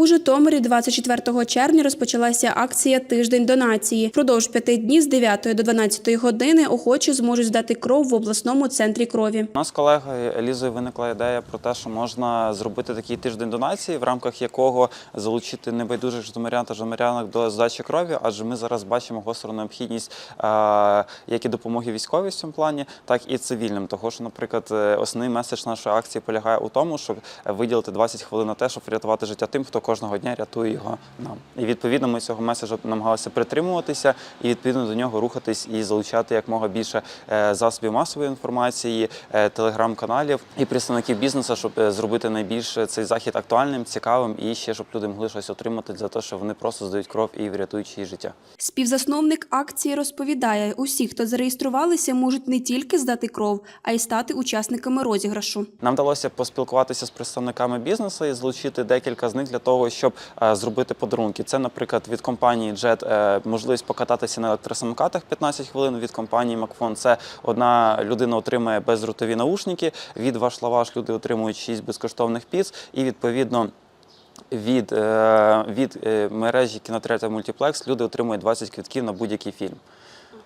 У Житомирі 24 червня розпочалася акція Тиждень донації. Продовж п'яти днів з 9 до 12 години охочі зможуть здати кров в обласному центрі крові. У нас колегою Елізою виникла ідея про те, що можна зробити такий тиждень донації, в рамках якого залучити небайдужих житомирян та житомирянок до здачі крові, адже ми зараз бачимо гостру необхідність е, як і допомоги військовій в цьому плані, так і цивільним. Того, що, наприклад, е, основний меседж нашої акції полягає у тому, щоб виділити 20 хвилин на те, щоб врятувати життя тим, хто кожного дня рятує його нам. І відповідно ми цього меседжу намагалися притримуватися і відповідно до нього рухатись і залучати якмога більше е, засобів масової інформації, е, телеграм-каналів і представників бізнесу, щоб е, зробити найбільше цей захід актуальним, цікавим і ще щоб люди могли щось отримати за те, що вони просто здають кров і врятують чиї життя. Співзасновник акції розповідає, усі, хто зареєструвалися, можуть не тільки здати кров, а й стати учасниками розіграшу. Нам вдалося поспілкуватися з представниками бізнесу і залучити декілька з них для того, щоб е, зробити подарунки. Це, наприклад, від компанії Jet е, можливість покататися на електросамокатах 15 хвилин. Від компанії Макфон це одна людина отримає безротові наушники. Від ваш лаваш люди отримують 6 безкоштовних піц і відповідно. Від, е, від мережі кінотеатрів Мультиплекс люди отримують 20 квитків на будь-який фільм.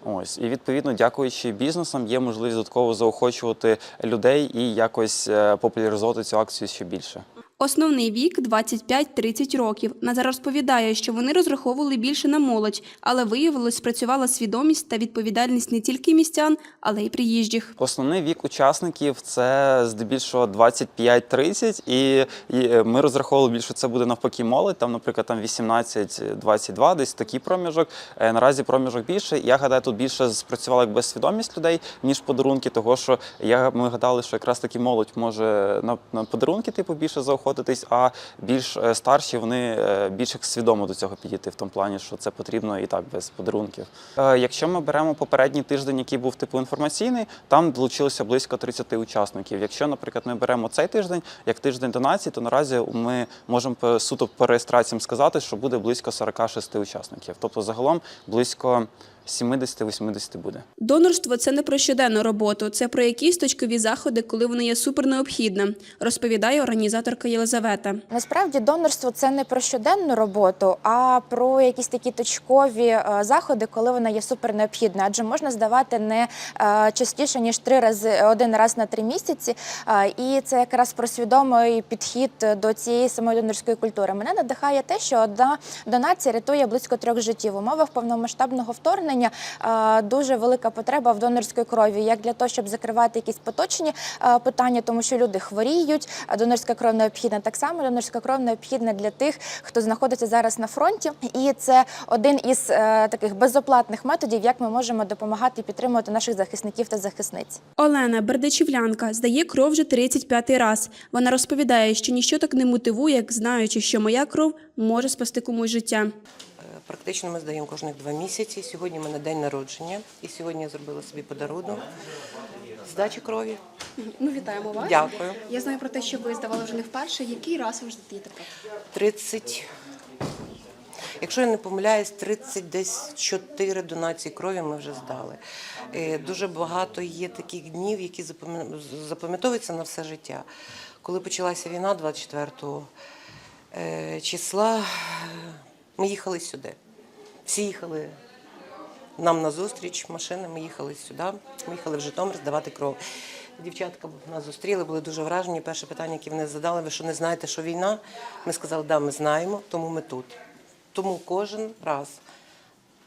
Ось і відповідно, дякуючи бізнесам, є можливість додатково заохочувати людей і якось популяризувати цю акцію ще більше. Основний вік 25-30 років. Назар розповідає, що вони розраховували більше на молодь, але виявилось, спрацювала свідомість та відповідальність не тільки містян, але й приїжджих. Основний вік учасників це здебільшого 25-30, і, е, ми розраховували більше це буде навпаки молодь. Там, наприклад, там 18-22, десь такий проміжок. Е, Наразі проміжок більше. Я гадаю, тут більше спрацювала якби свідомість людей ніж подарунки, того що я ми гадали, що якраз таки молодь може на, на подарунки типу більше заохотитись, а більш е, старші вони е, більш свідомо до цього підійти в тому плані, що це потрібно і так без подарунків. Е, Якщо ми беремо попередній тиждень, який був типу інформаційний, там долучилося близько 30 учасників. Якщо, наприклад, ми беремо цей тиждень як тиждень донації, то наразі ми можемо суто по реєстраціям сказати, що буде близько 46 учасників. Тобто загалом близько 70-80 буде. Донорство це не про щоденну роботу, це про якісь точкові заходи, коли воно є супернеобхідним, розповідає організаторка Єлизавета. Насправді донорство це не про щоденну роботу, а про якісь такі точкові е, заходи, коли вона є супер необхідна. Адже можна здавати не е, частіше ніж три рази один раз на три місяці. Е, І це якраз про свідомий підхід до цієї самої донорської культури. Мене надихає те, що одна донація рятує близько трьох життів. В умовах повномасштабного вторгнення е, дуже велика потреба в донорській крові, як для того, щоб закривати якісь поточні е, питання, тому що люди хворіють. Донорська кров необхідна. Так само донорська кров необхідна для тих, хто знаходиться зараз на фронті. І це один із е, таких безоплатних методів, як ми можемо допомагати і підтримувати наших захисників та захисниць. Олена Бердичівлянка здає кров вже 35-й раз. Вона розповідає, що ніщо так не мотивує, як знаючи, що моя кров може спасти комусь життя. Практично ми здаємо кожних два місяці. Сьогодні в мене день народження, і сьогодні я зробила собі подарунок здачі крові. Ну, вітаємо вас. Дякую. Я знаю про те, що ви здавали вже не вперше. Який раз ви вже здаєте кров? 30, якщо я не помиляюсь, 30 десь 4 донації крові ми вже здали. Е, Дуже багато є таких днів, які запам'я- запам'ятовуються на все життя. Коли почалася війна 24 е, числа, ми їхали сюди. Всі їхали нам на зустріч машини. Ми їхали сюди. Ми їхали в Житомир здавати кров. Дівчатка нас зустріли, були дуже вражені. Перше питання, яке вони задали, ви що не знаєте, що війна? Ми сказали, да, ми знаємо, тому ми тут. Тому кожен раз,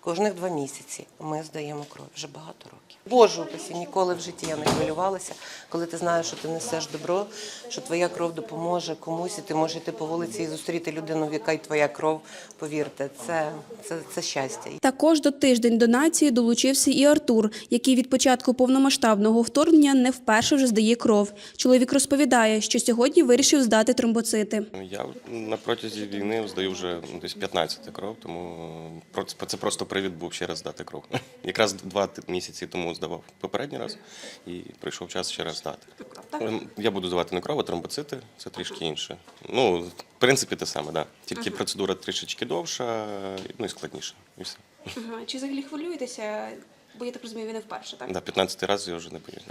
кожних два місяці ми здаємо кров вже багато років. Боже упасі, ніколи в житті я не хвилювалася, коли ти знаєш, що ти несеш добро, що твоя кров допоможе комусь, і ти можеш йти по вулиці і зустріти людину, в яка й твоя кров. Повірте, це, це, це щастя. Також до тиждень донації долучився і Артур, який від початку повномасштабного вторгнення не вперше вже здає кров. Чоловік розповідає, що сьогодні вирішив здати тромбоцити. Я на протязі війни здаю вже десь 15 кров, тому про- це просто привід був ще раз здати кров. Якраз два місяці тому здавав попередній раз і прийшов час ще раз здати. Ем, Я буду здавати не кров, а тромбоцити, це трішки інше. Ну, в принципі, те саме, да. Тільки процедура трішечки довша, ну і складніша. І все. Чи взагалі хвилюєтеся? Бо я так розумію, ви не вперше, так? Да, 15 раз я вже не боюсь.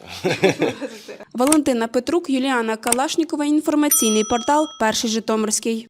Да. Валентина Петрук, Юліана Калашнікова. Інформаційний портал Перший Житомирський.